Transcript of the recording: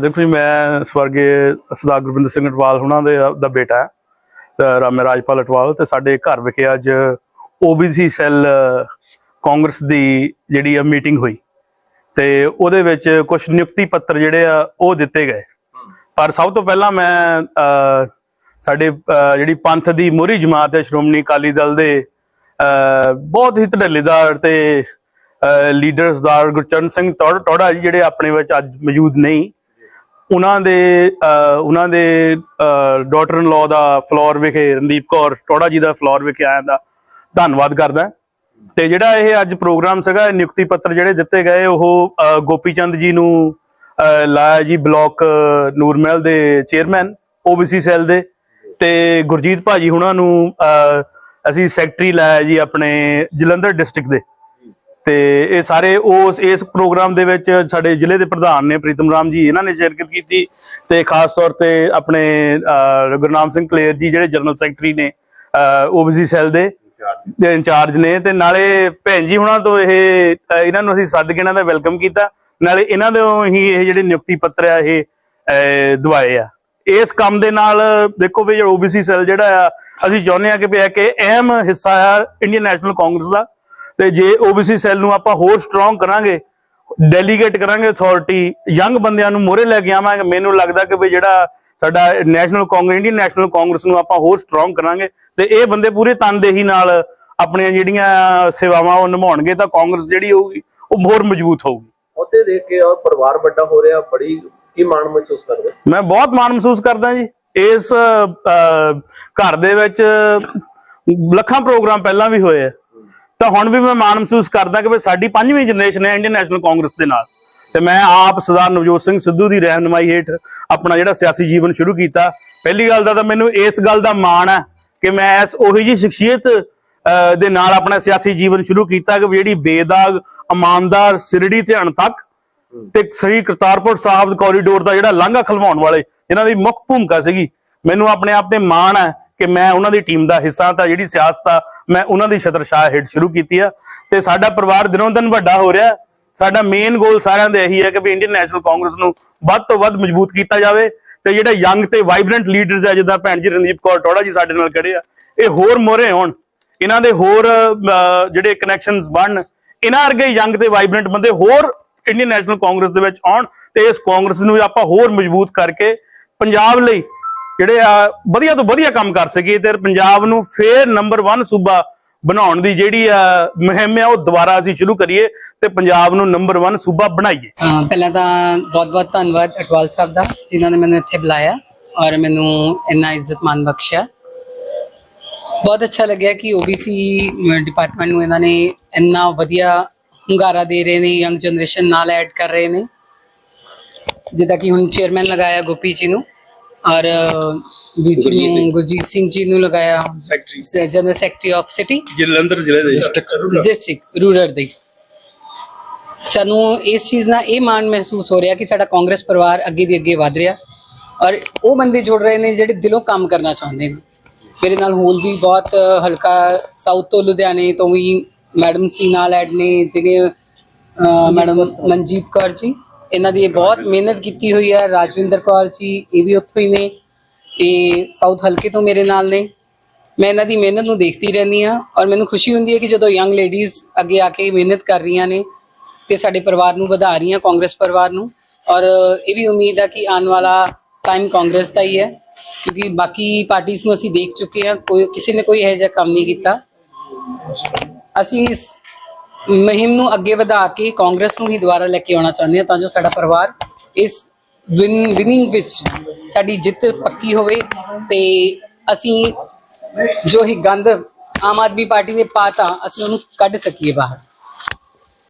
ਦੇਖੋ ਜੀ ਮੈਂ ਸਵਰਗੀ ਸਰਦਾਰ ਗੁਰਬਿੰਦਰ ਸਿੰਘ ਅਟਵਾਲ ਹੁਣਾਂ ਦੇ ਦਾ ਬੇਟਾ ਹੈ ਤੇ ਰਾਜਪਾਲ ਅਟਵਾਲ ਤੇ ਸਾਡੇ ਘਰ ਵਿਖੇ ਅੱਜ ਓਬੀਸੀ ਸੈੱਲ ਕਾਂਗਰਸ ਦੀ ਜਿਹੜੀ ਆ ਮੀਟਿੰਗ ਹੋਈ। ਤੇ ਉਹਦੇ ਵਿੱਚ ਕੁਝ ਨਿਯੁਕਤੀ ਪੱਤਰ ਜਿਹੜੇ ਆ ਉਹ ਦਿੱਤੇ ਗਏ। ਪਰ ਸਭ ਤੋਂ ਪਹਿਲਾਂ ਮੈਂ ਸਾਡੇ ਜਿਹੜੀ ਪੰਥ ਦੀ ਮੋਹਰੀ ਜਮਾਤ ਹੈ ਸ਼੍ਰੋਮਣੀ ਅਕਾਲੀ ਦਲ ਦੇ ਅਹ, ਬਹੁਤ ਹੀ ਧੜੱਲੇਦਾਰ ਤੇ ਲੀਡਰ ਸਰਦਾਰ ਗੁਰਚਰਨ ਸਿੰਘ ਟੌੜ- ਟੌੜਾ ਜੀ ਜਿਹੜੇ ਆਪਣੇ ਵਿੱਚ ਅੱਜ ਮੌਜੂਦ ਨਹੀਂ। ਉਹਨਾਂ ਦੇ ਉਹਨਾਂ ਦੇ ਡਾਟਰ ਇਨ ਲਾਅ ਦਾ ਫਲੋਰ ਵਿਖੇ ਰਣਦੀਪ ਕੌਰ ਟੋੜਾ ਜੀ ਦਾ ਫਲੋਰ ਵਿਖੇ ਆਇਆ ਦਾ ਧੰਨਵਾਦ ਕਰਦਾ ਤੇ ਜਿਹੜਾ ਇਹ ਅੱਜ ਪ੍ਰੋਗਰਾਮ ਸੀਗਾ ਨਿਯੁਕਤੀ ਪੱਤਰ ਜਿਹੜੇ ਦਿੱਤੇ ਗਏ ਉਹ ਅਹ, ਗੋਪੀ ਚੰਦ ਜੀ ਨੂੰ ਲਾਇਆ ਜੀ ਬਲਾਕ ਨੂਰਮਹਿਲ ਦੇ ਚੇਅਰਮੈਨ ਓਬੀਸੀ ਸੈੱਲ ਦੇ। ਤੇ ਗੁਰਜੀਤ ਭਾਜੀ ਹੁਣਾਂ ਨੂੰ ਅਸੀਂ ਸੈਕਟਰੀ ਲਾਇਆ ਜੀ ਆਪਣੇ ਜਲੰਧਰ ਡਿਸਟ੍ਰਿਕਟ ਦੇ। ਤੇ ਇਹ ਸਾਰੇ ਉਸ ਇਸ ਪ੍ਰੋਗਰਾਮ ਦੇ ਵਿੱਚ ਸਾਡੇ ਜ਼ਿਲ੍ਹੇ ਦੇ ਪ੍ਰਧਾਨ ਨੇ ਪ੍ਰੀਤਮ ਰਾਮ ਜੀ ਇਹਨਾਂ ਨੇ ਸ਼ਿਰਕਤ ਕੀਤੀ ਤੇ ਖਾਸ ਤੌਰ ਤੇ ਆਪਣੇ ਗੁਰਨਾਮ ਸਿੰਘ ਕਲੇਰ ਜੀ ਜਿਹੜੇ ਜਨਰਲ ਸੈਕਟਰੀ ਨੇ ਓਬੀਸੀ ਸੈੱਲ ਦੇ ਦੇ ਇੰਚਾਰਜ ਨੇ ਤੇ ਨਾਲੇ ਭੈਣ ਜੀ ਹੁਣਾਂ ਤੋਂ ਇਹ ਇਹਨਾਂ ਨੂੰ ਅਸੀਂ ਸੱਦ ਕੇ ਇਹਨਾਂ ਦਾ ਵੈਲਕਮ ਕੀਤਾ ਨਾਲੇ ਇਹਨਾਂ ਤੋਂ ਹੀ ਇਹ ਜਿਹੜੇ ਨਿਯੁਕਤੀ ਪੱਤਰ ਆ ਇਹ ਦਵਾਏ ਆ। ਇਸ ਕੰਮ ਦੇ ਨਾਲ ਦੇਖੋ ਵੀ ਜਿਹੜਾ ਓਬੀਸੀ ਸੈੱਲ ਜਿਹੜਾ ਆ ਅਸੀਂ ਚਾਹੁੰਦੇ ਆ ਕਿ ਵੀ ਇਹ ਅਹਿਮ ਹਿੱਸਾ ਆ ਇੰਡੀਅਨ ਨੈਸ਼ਨਲ ਕਾਂਗਰਸ ਦਾ। ਤੇ ਜੇ ਓਬੀਸੀ ਸੈੱਲ ਨੂੰ ਆਪਾਂ ਹੋਰ ਸਟਰੋਂਗ ਕਰਾਂਗੇ ਡੈਲੀਗੇਟ ਕਰਾਂਗੇ ਅਥਾਰਟੀ ਯੰਗ ਬੰਦਿਆਂ ਨੂੰ ਮੋਰੇ ਲੈ ਕੇ ਆਵਾਂਗੇ। ਮੈਨੂੰ ਲੱਗਦਾ ਕਿ ਵੀ ਜਿਹੜਾ ਸਾਡਾ national Congress Indian national Congress ਨੂੰ ਆਪਾਂ ਹੋਰ ਸਟਰੋਂਗ ਕਰਾਂਗੇ ਤੇ ਇਹ ਬੰਦੇ ਪੂਰੇ ਤਨਦੇਹੀ ਨਾਲ ਆਪਣੀਆਂ ਜਿਹੜੀਆਂ ਸੇਵਾਵਾਂ ਉਹ ਨਿਭਾਉਣਗੇ ਤਾਂ ਕਾਂਗਰਸ ਜਿਹੜੀ ਹੋਊਗੀ ਉਹ ਹੋਰ ਮਜ਼ਬੂਤ ਹੋਊਗੀ। ਉਹਦੇ ਦੇਖ ਕੇ ਔਰ ਪਰਿਵਾਰ ਵੱਡਾ ਹੋ ਰਿਹਾ ਬੜੀ ਕੀ ਮਾਣ ਮਹਿਸੂਸ ਕਰਦੇ? ਮੈਂ ਬਹੁਤ ਮਾਣ ਮਹਿਸੂਸ ਕਰਦਾ ਜੀ। ਇਸ ਘਰ ਦੇ ਵਿੱਚ ਲੱਖਾਂ ਪ੍ਰੋਗਰਾਮ ਪਹਿਲਾਂ ਵੀ ਹੋਏ ਆ। ਤਾਂ ਹੁਣ ਵੀ ਮੈਂ ਮਾਣ ਮਹਿਸੂਸ ਕਰਦਾ ਕਿ ਵੀ ਸਾਡੀ ਪੰਜਵੀਂ ਜਨਰੇਸ਼ਨ ਹੈ ਇੰਡੀਅਨ ਨੈਸ਼ਨਲ ਕਾਂਗਰਸ ਦੇ ਨਾਲ। ਤੇ ਮੈਂ ਆਪ ਸਰਦਾਰ ਨਵਜੋਤ ਸਿੰਘ ਸਿੱਧੂ ਦੀ ਰਹਿਨਮਾਈ ਹੇਠ ਆਪਣਾ ਜਿਹੜਾ ਸਿਆਸੀ ਜੀਵਨ ਸ਼ੁਰੂ ਕੀਤਾ। ਪਹਿਲੀ ਗੱਲ ਦਾ ਤਾਂ ਮੈਨੂੰ ਇਸ ਗੱਲ ਦਾ ਮਾਣ ਹੈ ਕਿ ਮੈਂ ਇਸ ਉਹੀ ਜੀ ਸ਼ਖਸੀਅਤ ਦੇ ਨਾਲ ਆਪਣਾ ਸਿਆਸੀ ਜੀਵਨ ਸ਼ੁਰੂ ਕੀਤਾ ਕਿ ਜਿਹੜੀ ਬੇਦਾਗ, ਇਮਾਨਦਾਰ, ਸਿਰੜੀ ਧਿਆਨ ਤੱਕ ਤੇ ਸਹੀ ਕਰਤਾਰਪੁਰ ਸਾਹਿਬ ਕੋਰੀਡੋਰ ਦਾ ਜਿਹੜਾ ਲਾਂਘਾ ਖਲਵਾਉਣ ਵਾਲੇ ਇਹਨਾਂ ਦੀ ਮੁੱਖ ਭੂਮਿਕਾ ਸੀਗੀ, ਮੈਨੂੰ ਆਪਣੇ ਆਪ ਤੇ ਮਾਣ ਹੈ ਕਿ ਮੈਂ ਉਹਨਾਂ ਦੀ ਟੀਮ ਦਾ ਹਿੱਸਾ ਤਾਂ ਜਿਹੜੀ ਸਿਆਸਤ ਆ, ਮੈਂ ਉਹਨਾਂ ਦੀ ਛਤਰਛਾਇਆ ਹੇਠ ਸ਼ੁਰੂ ਕੀਤੀ ਆ। ਤੇ ਸਾਡਾ ਪਰਿਵਾਰ ਦਿਨੋਂ ਦਿਨ ਵੱਡਾ ਹੋ ਰਿਹਾ ਸਾਡਾ ਮੇਨ ਗੋਲ ਸਾਰਿਆਂ ਦਾ ਇਹੀ ਹੈ ਕਿ ਵੀ ਇੰਡੀਅਨ ਨੈਸ਼ਨਲ ਕਾਂਗਰਸ ਨੂੰ ਵੱਧ ਤੋਂ ਵੱਧ ਮਜ਼ਬੂਤ ਕੀਤਾ ਜਾਵੇ ਤੇ ਜਿਹੜੇ ਯੰਗ ਤੇ ਵਾਈਬ੍ਰੈਂਟ ਲੀਡਰਸ ਆ, ਜਿੱਦਾਂ ਭੈਣ ਜੀ ਰਣਦੀਪ ਕੌਰ ਟੋੜਾ ਜੀ ਸਾਡੇ ਨਾਲ ਖੜੇ ਆ, ਇਹ ਹੋਰ ਮੋਰੇ ਹੋਣ। ਇਹਨਾਂ ਦੇ ਹੋਰ ਜਿਹੜੇ ਕਨੈਕਸ਼ਨਸ ਬਣਨ, ਇਹਨਾਂ ਵਰਗੇ ਯੰਗ ਤੇ ਵਾਈਬ੍ਰੈਂਟ ਬੰਦੇ ਹੋਰ ਇੰਡੀਅਨ ਨੈਸ਼ਨਲ ਕਾਂਗਰਸ ਦੇ ਵਿੱਚ ਆਉਣ ਤੇ ਇਸ ਕਾਂਗਰਸ ਨੂੰ ਆਪਾਂ ਹੋਰ ਮਜ਼ਬੂਤ ਕਰਕੇ ਪੰਜਾਬ ਲਈ ਜਿਹੜੇ ਆ ਵਧੀਆ ਤੋਂ ਵਧੀਆ ਕੰਮ ਕਰ ਸਕੀਏ ਤੇ ਪੰਜਾਬ ਨੂੰ ਫੇਰ ਨੰਬਰ 1 ਸੂਬਾ ਬਣਾਉਣ ਦੀ ਜਿਹੜੀ ਆ ਮੁਹਿੰਮ ਆ, ਉਹ ਦੁਬਾਰਾ ਅਸੀਂ ਸ਼ੁਰੂ ਕਰੀਏ ਤੇ ਪੰਜਾਬ ਨੂੰ ਨੰਬਰ 1 ਸੂਬਾ ਬਣਾਈਏ। ਪਹਿਲਾਂ ਤਾਂ ਬਹੁਤ-ਬਹੁਤ ਧੰਨਵਾਦ ਅਟਵਾਲ ਸਾਹਿਬ ਦਾ, ਜਿਨ੍ਹਾਂ ਨੇ ਮੈਨੂੰ ਇੱਥੇ ਬੁਲਾਇਆ ਔਰ ਮੈਨੂੰ ਇੰਨਾ ਇੱਜ਼ਤਮਾਨ ਬਖਸ਼ਿਆ। ਬਹੁਤ ਅੱਛਾ ਲੱਗਿਆ ਕਿ ਓਬੀਸੀ ਡਿਪਾਰਟਮੈਂਟ ਨੂੰ ਇਹਨਾਂ ਨੇ ਇੰਨਾ ਵਧੀਆ ਹੁੰਗਾਰਾ ਦੇ ਰਹੇ ਨੇ ਯੰਗ ਜਨਰੇਸ਼ਨ ਨਾਲ ਐਡ ਕਰ ਰਹੇ ਨੇ। ਜਿੱਦਾਂ ਕਿ ਹੁਣ ਚੇਅਰਮੈਨ ਲਗਾਇਆ ਗੋਪੀ ਜੀ ਨੂੰ। ਔਰ ਵੀਰ ਜੀ ਨੂੰ ਗੁਰਜੀਤ ਸਿੰਘ ਜੀ ਨੂੰ ਲਗਾਇਆ। General secretary of city. Jalandhar ਜ਼ਿਲ੍ਹੇ ਦੇ ਡਿਸਟ੍ਰਿਕਟ ਰੂਰਲ ਦੇ ਸਾਨੂੰ ਇਸ ਚੀਜ਼ ਨਾਲ ਇਹ ਮਾਣ ਮਹਿਸੂਸ ਹੋ ਰਿਹਾ ਕਿ ਸਾਡਾ ਕਾਂਗਰਸ ਪਰਿਵਾਰ ਅੱਗੇ ਦੀ ਅੱਗੇ ਵਧ ਰਿਹਾ। ਔਰ ਉਹ ਬੰਦੇ ਜੁੜ ਰਹੇ ਨੇ ਜਿਹੜੇ ਦਿਲੋਂ ਕੰਮ ਕਰਨਾ ਚਾਹੁੰਦੇ ਨੇ। ਮੇਰੇ ਨਾਲ ਹੋਰ ਵੀ ਬਹੁਤ ਹਲਕਾ ਸਾਊਥ ਤੋਂ ਲੁਧਿਆਣੇ ਤੋਂ ਵੀ ਮੈਡਮਸ ਵੀ ਨਾਲ ਐਡ ਨੇ ਜਿਹੜੇ ਮੈਡਮ ਮਨਜੀਤ ਕੌਰ ਜੀ। ਇਹਨਾਂ ਦੀ ਬਹੁਤ ਮਿਹਨਤ ਕੀਤੀ ਹੋਈ ਹੈ। ਰਾਜਵਿੰਦਰ ਕੌਰ ਜੀ, ਇਹ ਵੀ ਉੱਥੋਂ ਹੀ ਨੇ ਇਹ ਸਾਊਥ ਹਲਕੇ ਤੋਂ ਮੇਰੇ ਨਾਲ ਨੇ। ਮੈਂ ਇਹਨਾਂ ਦੀ ਮਿਹਨਤ ਨੂੰ ਦੇਖਦੀ ਰਹਿੰਦੀ ਆ ਔਰ ਮੈਨੂੰ ਖੁਸ਼ੀ ਹੁੰਦੀ ਹੈ ਕਿ ਜਦੋਂ ਯੰਗ ਲੇਡੀਜ਼ ਅੱਗੇ ਆ ਕੇ ਮਿਹਨਤ ਕਰ ਰਹੀਆਂ ਨੇ ਤੇ ਸਾਡੇ ਪਰਿਵਾਰ ਨੂੰ ਵਧਾ ਰਹੀਆਂ, ਕਾਂਗਰਸ ਪਰਿਵਾਰ ਨੂੰ। ਔਰ ਇਹ ਵੀ ਉਮੀਦ ਆ ਕਿ ਆਉਣ ਵਾਲਾ ਟਾਈਮ ਕਾਂਗਰਸ ਦਾ ਹੀ ਹੈ, ਕਿਉਂਕਿ ਬਾਕੀ ਪਾਰਟੀਆਂ ਨੂੰ ਅਸੀਂ ਦੇਖ ਚੁੱਕੇ ਹਾਂ, ਕੋਈ ਕਿਸੇ ਨੇ ਕੋਈ ਇਹੋ ਜਿਹਾ ਕੰਮ ਨਹੀਂ ਕੀਤਾ। ਅਸੀਂ ਮੁਹਿੰਮ ਨੂੰ ਅੱਗੇ ਵਧਾ ਕੇ ਕਾਂਗਰਸ ਨੂੰ ਹੀ ਦੁਬਾਰਾ ਲੈ ਕੇ ਆਉਣਾ ਚਾਹੁੰਦੇ ਹਾਂ ਤਾਂ ਜੋ ਸਾਡਾ ਪਰਿਵਾਰ ਇਸ ਵਿਨ, ਵਿਨਿੰਗ ਵਿੱਚ ਸਾਡੀ ਜਿੱਤ ਪੱਕੀ ਹੋਵੇ ਤੇ ਅਸੀਂ ਜੋ ਹੀ ਗੰਦ ਆਮ ਆਦਮੀ ਪਾਰਟੀ ਨੇ ਪਾਤਾ ਅਸੀਂ ਉਹਨੂੰ ਕੱਢ ਸਕੀਏ ਬਾਹਰ।